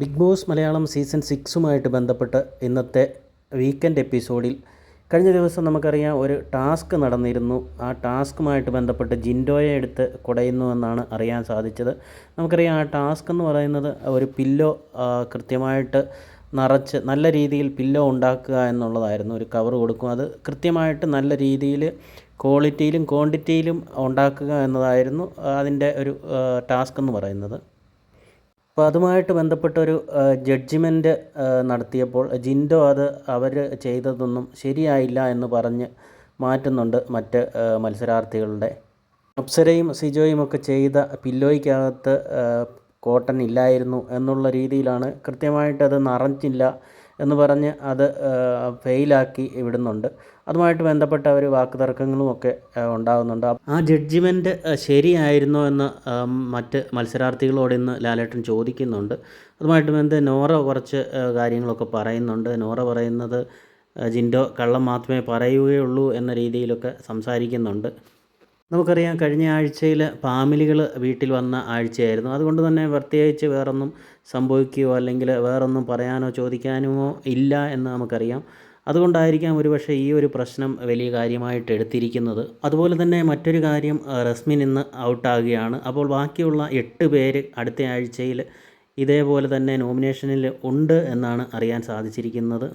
Big boss Malayalam season സിക്സുമായിട്ട് ബന്ധപ്പെട്ട് ഇന്നത്തെ വീക്കെൻഡ് എപ്പിസോഡിൽ കഴിഞ്ഞ ദിവസം നമുക്കറിയാം ഒരു ടാസ്ക് നടന്നിരുന്നു. ആ ടാസ്കുമായിട്ട് ബന്ധപ്പെട്ട് ജിൻഡോയെ എടുത്ത് കുടയുന്നു എന്നാണ് അറിയാൻ സാധിച്ചത്. നമുക്കറിയാം ആ ടാസ്ക് എന്ന് പറയുന്നത് ഒരു പില്ലോ കൃത്യമായിട്ട് നിറച്ച് നല്ല രീതിയിൽ പില്ലോ ഉണ്ടാക്കുക എന്നുള്ളതായിരുന്നു ഒരു കവർ കൊടുക്കും. അത് കൃത്യമായിട്ട് നല്ല രീതിയിൽ ക്വാളിറ്റിയിലും ക്വാണ്ടിറ്റിയിലും ഉണ്ടാക്കുക എന്നതായിരുന്നു അതിന്റെ ഒരു ടാസ്ക് എന്ന് പറയുന്നത്. അപ്പോൾ അതുമായിട്ട് ബന്ധപ്പെട്ടൊരു ജഡ്ജിമെന്റ് നടത്തിയപ്പോൾ ജിൻഡോ അത് അവർ ചെയ്തതൊന്നും ശരിയായില്ല എന്ന് പറഞ്ഞ് മാറ്റുന്നുണ്ട് മറ്റ് മത്സരാർത്ഥികളുടെ. അപ്സരയും സിജോയും ഒക്കെ ചെയ്ത പില്ലോയ്ക്കകത്ത് കോട്ടൺ ഇല്ലായിരുന്നു എന്നുള്ള രീതിയിലാണ് കൃത്യമായിട്ടത് നിറഞ്ഞില്ല എന്ന് പറഞ്ഞ് അത് ഫെയിലാക്കി വിടുന്നുണ്ട്. അതുമായിട്ട് ബന്ധപ്പെട്ട ഒരു വാക്കുതർക്കങ്ങളും ഒക്കെ ഉണ്ടാകുന്നുണ്ട്. ആ ജഡ്ജിമെന്റ് ശരിയായിരുന്നോ എന്ന് മറ്റ് മത്സരാർത്ഥികളോട് ഇന്ന് ലാലേട്ടൻ ചോദിക്കുന്നുണ്ട്. അതുമായിട്ട് ബന്ധം നോറ കുറച്ച് കാര്യങ്ങളൊക്കെ പറയുന്നുണ്ട്. നോറ പറയുന്നത് ജിൻഡോ കള്ളം മാത്രമേ പറയുകയുള്ളൂ എന്ന രീതിയിലൊക്കെ സംസാരിക്കുന്നുണ്ട്. നമുക്കറിയാം കഴിഞ്ഞ ആഴ്ചയിൽ ഫാമിലികൾ വീട്ടിൽ വന്ന ആഴ്ചയായിരുന്നു. അതുകൊണ്ട് തന്നെ പ്രത്യേകിച്ച് വേറൊന്നും സംഭവിക്കുകയോ അല്ലെങ്കിൽ വേറൊന്നും പറയാനോ ചോദിക്കാനോ ഇല്ല എന്ന് നമുക്കറിയാം. അതുകൊണ്ടായിരിക്കാം ഒരുപക്ഷെ ഈ ഒരു പ്രശ്നം വലിയ കാര്യമായിട്ട് എടുത്തിരിക്കുന്നത്. അതുപോലെ തന്നെ മറ്റൊരു കാര്യം റസ്മിൻ ഇന്ന് ഔട്ടാകുകയാണ്. അപ്പോൾ ബാക്കിയുള്ള എട്ട് പേര് അടുത്ത ആഴ്ചയിൽ ഇതേപോലെ തന്നെ നോമിനേഷനിൽ ഉണ്ട് എന്നാണ് അറിയാൻ സാധിച്ചിരിക്കുന്നത്.